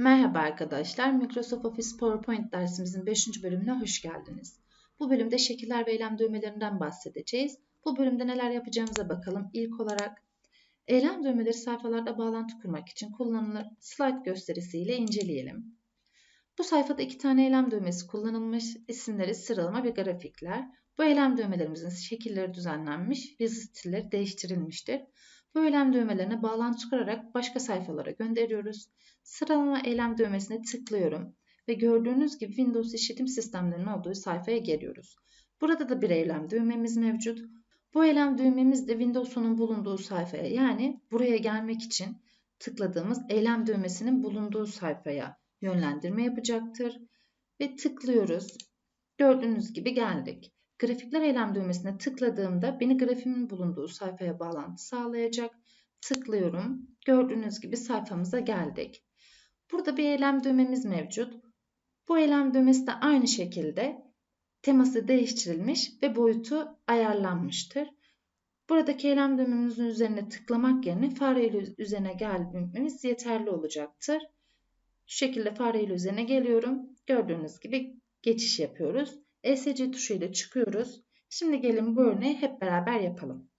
Merhaba arkadaşlar, Microsoft Office PowerPoint dersimizin 5. bölümüne hoş geldiniz. Bu bölümde şekiller ve eylem düğmelerinden bahsedeceğiz. Bu bölümde neler yapacağımıza bakalım. İlk olarak eylem düğmeleri sayfalarda bağlantı kurmak için kullanılır slide gösterisiyle inceleyelim. Bu sayfada iki tane eylem düğmesi kullanılmış, isimleri sıralama ve grafikler. Bu eylem düğmelerimizin şekilleri düzenlenmiş, yazı stilleri değiştirilmiştir. Bu eylem düğmelerine bağlantı kurarak başka sayfalara gönderiyoruz. Sıralama eylem düğmesine tıklıyorum ve gördüğünüz gibi Windows işletim sistemlerinin olduğu sayfaya geliyoruz. Burada da bir eylem düğmemiz mevcut. Bu eylem düğmemiz de Windows'un bulunduğu sayfaya yani buraya gelmek için tıkladığımız eylem düğmesinin bulunduğu sayfaya yönlendirme yapacaktır. Ve tıklıyoruz. Gördüğünüz gibi geldik. Grafikler eylem düğmesine tıkladığımda beni grafiğimin bulunduğu sayfaya bağlantı sağlayacak. Tıklıyorum. Gördüğünüz gibi sayfamıza geldik. Burada bir eylem düğmemiz mevcut. Bu eylem düğmesi de aynı şekilde teması değiştirilmiş ve boyutu ayarlanmıştır. Buradaki eylem düğmemizin üzerine tıklamak yerine fare ile üzerine gelmemiz yeterli olacaktır. Şu şekilde fare ile üzerine geliyorum. Gördüğünüz gibi geçiş yapıyoruz. ESC tuşu ile çıkıyoruz. Şimdi gelin bu örneği hep beraber yapalım.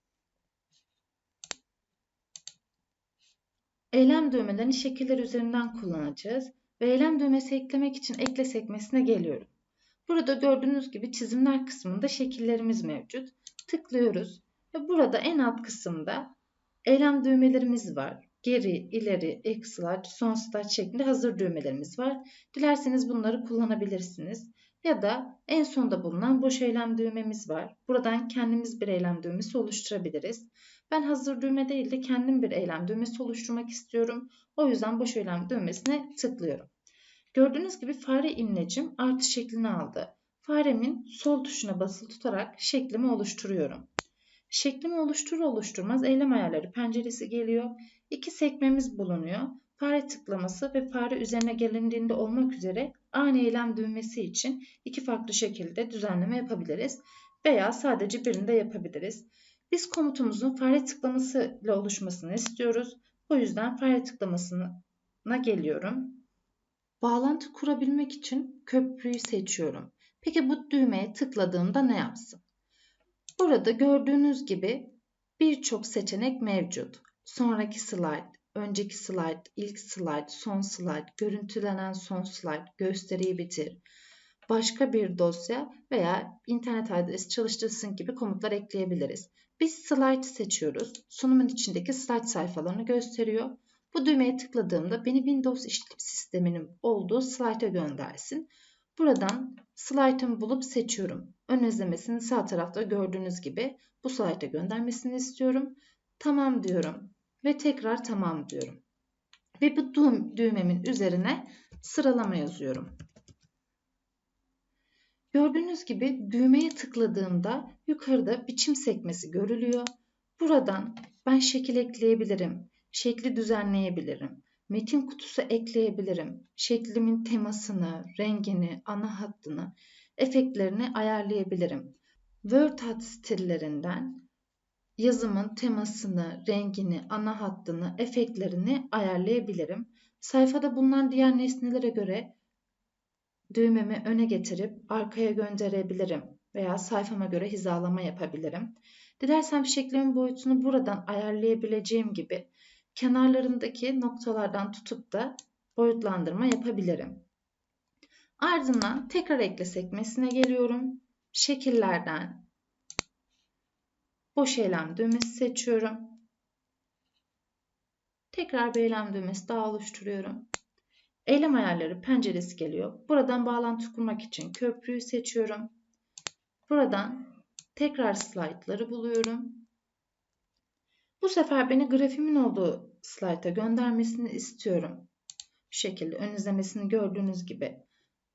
Eylem düğmelerini şekiller üzerinden kullanacağız ve eylem düğmesi eklemek için ekle sekmesine geliyorum. Burada gördüğünüz gibi çizimler kısmında şekillerimiz mevcut. Tıklıyoruz ve burada en alt kısımda eylem düğmelerimiz var. Geri, ileri, ek slide, son slide şeklinde hazır düğmelerimiz var. Dilerseniz bunları kullanabilirsiniz. Ya da en sonda bulunan boş eylem düğmemiz var. Buradan kendimiz bir eylem düğmesi oluşturabiliriz. Ben hazır düğme değil de kendim bir eylem düğmesi oluşturmak istiyorum. O yüzden boş eylem düğmesine tıklıyorum. Gördüğünüz gibi fare imlecim artı şeklini aldı. Faremin sol tuşuna basılı tutarak şeklimi oluşturuyorum. Şeklimi oluşturur oluşturmaz eylem ayarları penceresi geliyor. İki sekmemiz bulunuyor. Fare tıklaması ve fare üzerine gelindiğinde olmak üzere aynı eylem düğmesi için iki farklı şekilde düzenleme yapabiliriz veya sadece birinde yapabiliriz. Biz komutumuzun fare tıklaması ile oluşmasını istiyoruz. O yüzden fare tıklamasına geliyorum. Bağlantı kurabilmek için köprüyü seçiyorum. Peki bu düğmeye tıkladığımda ne yapsın? Burada gördüğünüz gibi birçok seçenek mevcut. Sonraki slide, önceki slide, ilk slide, son slide, görüntülenen son slide, gösteriyi bitir, başka bir dosya veya internet adresi çalıştırsın gibi komutlar ekleyebiliriz. Biz slide seçiyoruz. Sunumun içindeki slide sayfalarını gösteriyor. Bu düğmeye tıkladığımda beni Windows işletim sisteminin olduğu slide'a göndersin. Buradan slide'ımı bulup seçiyorum. Ön izlemesini sağ tarafta gördüğünüz gibi bu slide'a göndermesini istiyorum. Tamam diyorum ve tekrar tamam diyorum. Ve bu düğmemin üzerine sıralama yazıyorum. Gördüğünüz gibi düğmeye tıkladığımda yukarıda biçim sekmesi görülüyor. Buradan ben şekil ekleyebilirim, şekli düzenleyebilirim, metin kutusu ekleyebilirim, şeklimin temasını, rengini, ana hattını, efektlerini ayarlayabilirim. Word hat stillerinden yazımın temasını, rengini, ana hattını, efektlerini ayarlayabilirim. Sayfada bulunan diğer nesnelere göre düğmemi öne getirip arkaya gönderebilirim veya sayfama göre hizalama yapabilirim. Dilersem şeklimin boyutunu buradan ayarlayabileceğim gibi kenarlarındaki noktalardan tutup da boyutlandırma yapabilirim. Ardından tekrar ekle sekmesine geliyorum. Şekillerden boş eylem düğmesi seçiyorum. Tekrar bir eylem düğmesi daha oluşturuyorum. Eylem ayarları penceresi geliyor. Buradan bağlantı kurmak için köprüyü seçiyorum. Buradan tekrar slaytları buluyorum. Bu sefer beni grafimin olduğu slayta göndermesini istiyorum. Bu şekilde ön izlemesini gördüğünüz gibi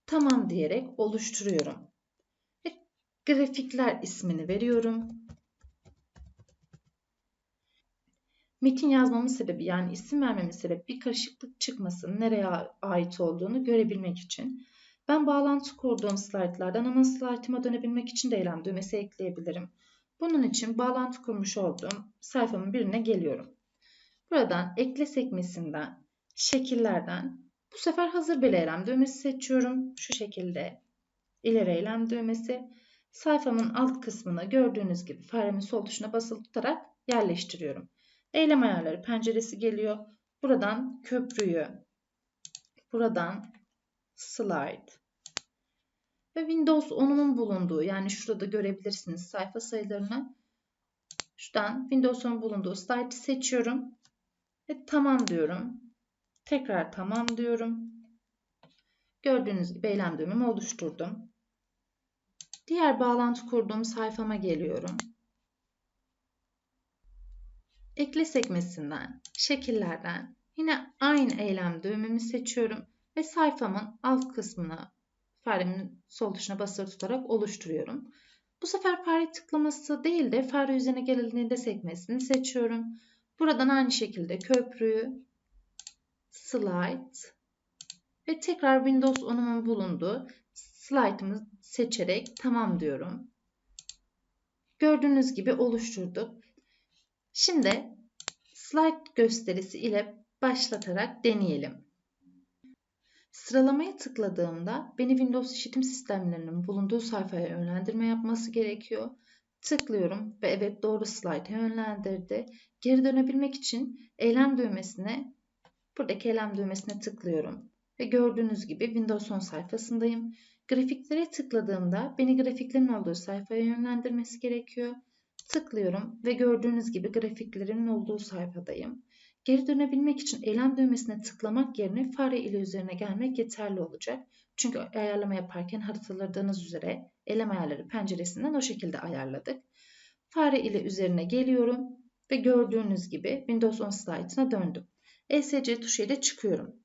tamam diyerek oluşturuyorum. Ve grafikler ismini veriyorum. Metin yazmamın sebebi yani isim vermemin sebebi bir karışıklık çıkmasın, nereye ait olduğunu görebilmek için. Ben bağlantı kurduğum slaytlardan ana slaytıma dönebilmek için de eylem düğmesi ekleyebilirim. Bunun için bağlantı kurmuş olduğum sayfamın birine geliyorum. Buradan ekle sekmesinden, şekillerden bu sefer hazır bir eylem düğmesi seçiyorum. Şu şekilde ileri eylem düğmesi. Sayfamın alt kısmına gördüğünüz gibi faremin sol tuşuna basılı tutarak yerleştiriyorum. Eylem ayarları penceresi geliyor. Buradan köprüyü, buradan slide ve Windows 10'umun bulunduğu yani şurada görebilirsiniz sayfa sayılarını. Şuradan Windows 10'un bulunduğu slide'i seçiyorum ve tamam diyorum. Tekrar tamam diyorum. Gördüğünüz gibi eylem düğümümü oluşturdum. Diğer bağlantı kurduğum sayfama geliyorum. Ekle sekmesinden, şekillerden yine aynı eylem düğümümü seçiyorum ve sayfamın alt kısmına faremin sol tuşuna basılı tutarak oluşturuyorum. Bu sefer fare tıklaması değil de fare üzerine gelindiğinde sekmesini seçiyorum. Buradan aynı şekilde köprüyü, slide ve tekrar Windows 10'umun bulunduğu slide'ımı seçerek tamam diyorum. Gördüğünüz gibi oluşturduk. Şimdi slide gösterisi ile başlatarak deneyelim. Sıralamaya tıkladığımda beni Windows işletim sistemlerinin bulunduğu sayfaya yönlendirme yapması gerekiyor. Tıklıyorum ve evet doğru slayta yönlendirdi. Geri dönebilmek için eylem düğmesine buradaki eylem düğmesine tıklıyorum. Ve gördüğünüz gibi Windows 10 sayfasındayım. Grafiklere tıkladığımda beni grafiklerin olduğu sayfaya yönlendirmesi gerekiyor. Tıklıyorum ve gördüğünüz gibi grafiklerin olduğu sayfadayım. Geri dönebilmek için eylem düğmesine tıklamak yerine fare ile üzerine gelmek yeterli olacak. Çünkü ayarlama yaparken hatırladığınız üzere eylem ayarları penceresinden o şekilde ayarladık. Fare ile üzerine geliyorum ve gördüğünüz gibi Windows 10 slide'ına döndüm. ESC tuşu ile çıkıyorum.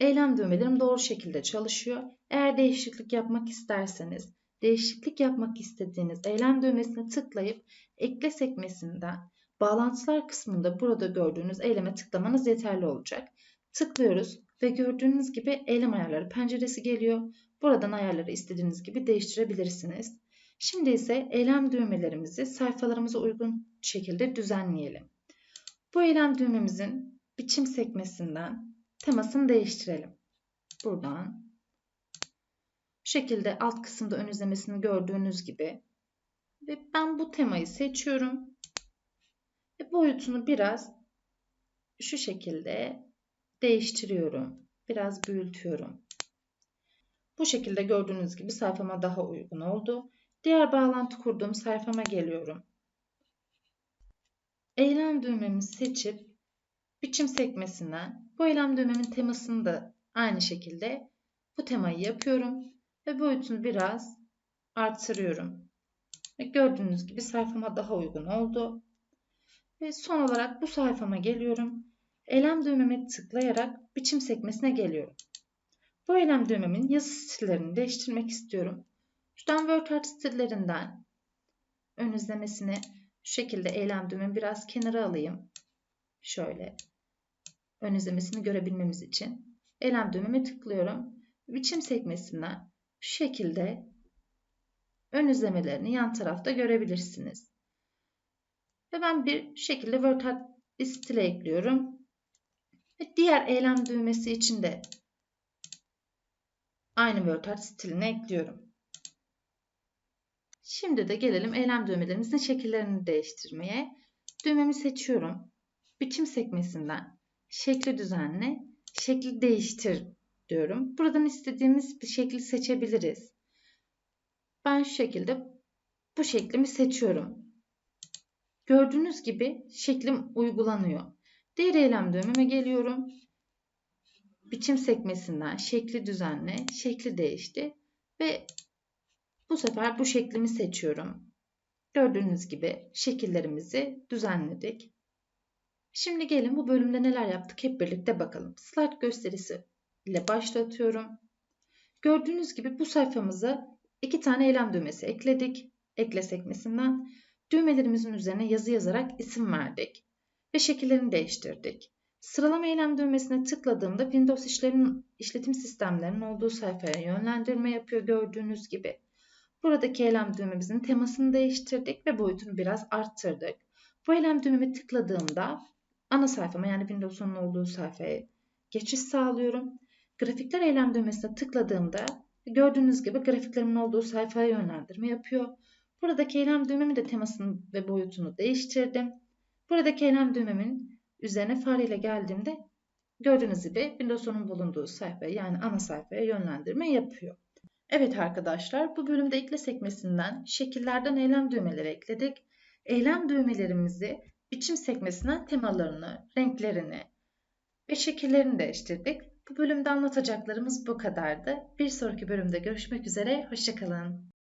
Eylem düğmelerim doğru şekilde çalışıyor. Eğer değişiklik yapmak isterseniz, değişiklik yapmak istediğiniz eylem düğmesine tıklayıp ekle sekmesinden Bağlantılar kısmında burada gördüğünüz eyleme tıklamanız yeterli olacak. Tıklıyoruz ve gördüğünüz gibi eylem ayarları penceresi geliyor. Buradan ayarları istediğiniz gibi değiştirebilirsiniz. Şimdi ise eylem düğmelerimizi sayfalarımıza uygun şekilde düzenleyelim. Bu eylem düğmemizin biçim sekmesinden temasını değiştirelim. Buradan bu şekilde alt kısımda ön izlemesini gördüğünüz gibi ve ben bu temayı seçiyorum ve boyutunu biraz şu şekilde değiştiriyorum. Biraz büyütüyorum. Bu şekilde gördüğünüz gibi sayfama daha uygun oldu. Diğer bağlantı kurduğum sayfama geliyorum. Eylem düğmemi seçip biçim sekmesinden bu eylem düğmemin temasını da aynı şekilde bu temayı yapıyorum ve boyutunu biraz artırıyorum. Ve gördüğünüz gibi sayfama daha uygun oldu. Ve son olarak bu sayfama geliyorum. Eylem düğmeme tıklayarak biçim sekmesine geliyorum. Bu eylem düğmemin yazı stillerini değiştirmek istiyorum. Şuradan WordArt stillerinden ön izlemesini şu şekilde eylem düğmemi biraz kenara alayım. Şöyle ön izlemesini görebilmemiz için. Eylem düğmeme tıklıyorum. Biçim sekmesinden şu şekilde ön izlemelerini yan tarafta görebilirsiniz. Ve ben bir şekilde WordArt stile ekliyorum. Ve diğer eylem düğmesi için de aynı WordArt stiline ekliyorum. Şimdi de gelelim eylem düğmelerimizin şekillerini değiştirmeye. Düğmemi seçiyorum. Biçim sekmesinden şekli düzenle, şekli değiştir diyorum. Buradan istediğimiz bir şekli seçebiliriz. Ben şu şekilde bu şeklimi seçiyorum. Gördüğünüz gibi şeklim uygulanıyor. Diğer eylem düğümüme geliyorum. Biçim sekmesinden şekli düzenle, şekli değişti ve bu sefer bu şeklimi seçiyorum. Gördüğünüz gibi şekillerimizi düzenledik. Şimdi gelin bu bölümde neler yaptık hep birlikte bakalım. Slide gösterisi ile başlatıyorum. Gördüğünüz gibi bu sayfamıza iki tane eylem düğmesi ekledik. Ekle sekmesinden Düğmelerimizin üzerine yazı yazarak isim verdik ve şekillerini değiştirdik. Sıralama eylem düğmesine tıkladığımda Windows işlerin, işletim sistemlerinin olduğu sayfaya yönlendirme yapıyor gördüğünüz gibi. Buradaki eylem düğmemizin temasını değiştirdik ve boyutunu biraz arttırdık. Bu eylem düğmeme tıkladığımda ana sayfama yani Windows'un olduğu sayfaya geçiş sağlıyorum. Grafikler eylem düğmesine tıkladığımda gördüğünüz gibi grafiklerimin olduğu sayfaya yönlendirme yapıyor. Buradaki eylem düğmemi de temasını ve boyutunu değiştirdim. Buradaki eylem düğmemin üzerine fareyle geldiğimde gördüğünüz gibi Windows'un bulunduğu sayfaya yani ana sayfaya yönlendirme yapıyor. Evet arkadaşlar bu bölümde ekle sekmesinden şekillerden eylem düğmeleri ekledik. Eylem düğmelerimizi biçim sekmesinden temalarını, renklerini ve şekillerini değiştirdik. Bu bölümde anlatacaklarımız bu kadardı. Bir sonraki bölümde görüşmek üzere, hoşçakalın.